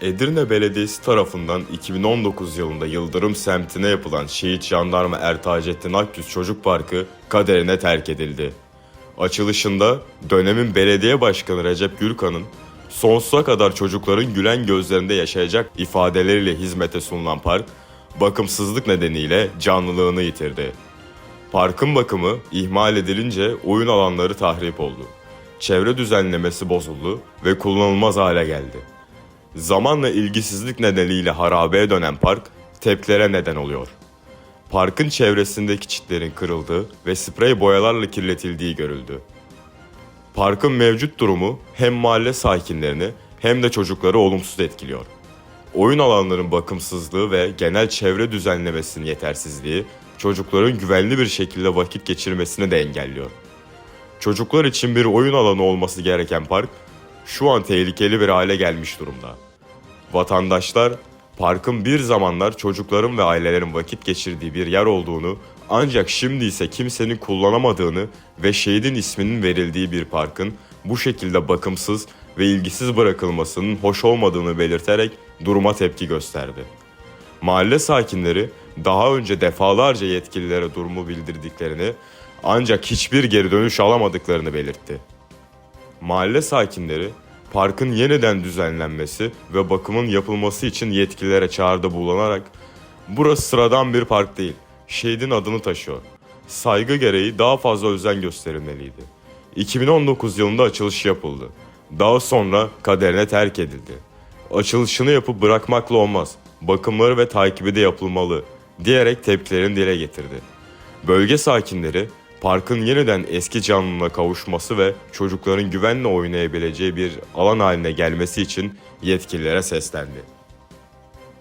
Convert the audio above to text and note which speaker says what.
Speaker 1: Edirne Belediyesi tarafından 2019 yılında Yıldırım semtine yapılan Şehit Jandarma Ertacettin Akgüz Çocuk Parkı kaderine terk edildi. Açılışında dönemin belediye başkanı Recep Gürkan'ın sonsuza kadar çocukların gülen gözlerinde yaşayacak ifadeleriyle hizmete sunulan park, bakımsızlık nedeniyle canlılığını yitirdi. Parkın bakımı ihmal edilince oyun alanları tahrip oldu. Çevre düzenlemesi bozuldu ve kullanılmaz hale geldi. Zamanla ilgisizlik nedeniyle harabeye dönen park tepkilere neden oluyor. Parkın çevresindeki çitlerin kırıldığı ve sprey boyalarla kirletildiği görüldü. Parkın mevcut durumu hem mahalle sakinlerini hem de çocukları olumsuz etkiliyor. Oyun alanlarının bakımsızlığı ve genel çevre düzenlemesinin yetersizliği çocukların güvenli bir şekilde vakit geçirmesini de engelliyor. Çocuklar için bir oyun alanı olması gereken park şu an tehlikeli bir hale gelmiş durumda. Vatandaşlar parkın bir zamanlar çocukların ve ailelerin vakit geçirdiği bir yer olduğunu ancak şimdi ise kimsenin kullanamadığını ve şehidin isminin verildiği bir parkın bu şekilde bakımsız ve ilgisiz bırakılmasının hoş olmadığını belirterek duruma tepki gösterdi. Mahalle sakinleri daha önce defalarca yetkililere durumu bildirdiklerini ancak hiçbir geri dönüş alamadıklarını belirtti. Mahalle sakinleri parkın yeniden düzenlenmesi ve bakımın yapılması için yetkililere çağrıda bulunarak burası sıradan bir park değil, şehidin adını taşıyor. Saygı gereği daha fazla özen gösterilmeliydi. 2019 yılında açılış yapıldı. Daha sonra kaderine terk edildi. Açılışını yapıp bırakmakla olmaz. Bakımları ve takibi de yapılmalı diyerek tepkilerini dile getirdi. Bölge sakinleri parkın yeniden eski canlılığına kavuşması ve çocukların güvenle oynayabileceği bir alan haline gelmesi için yetkililere seslendi.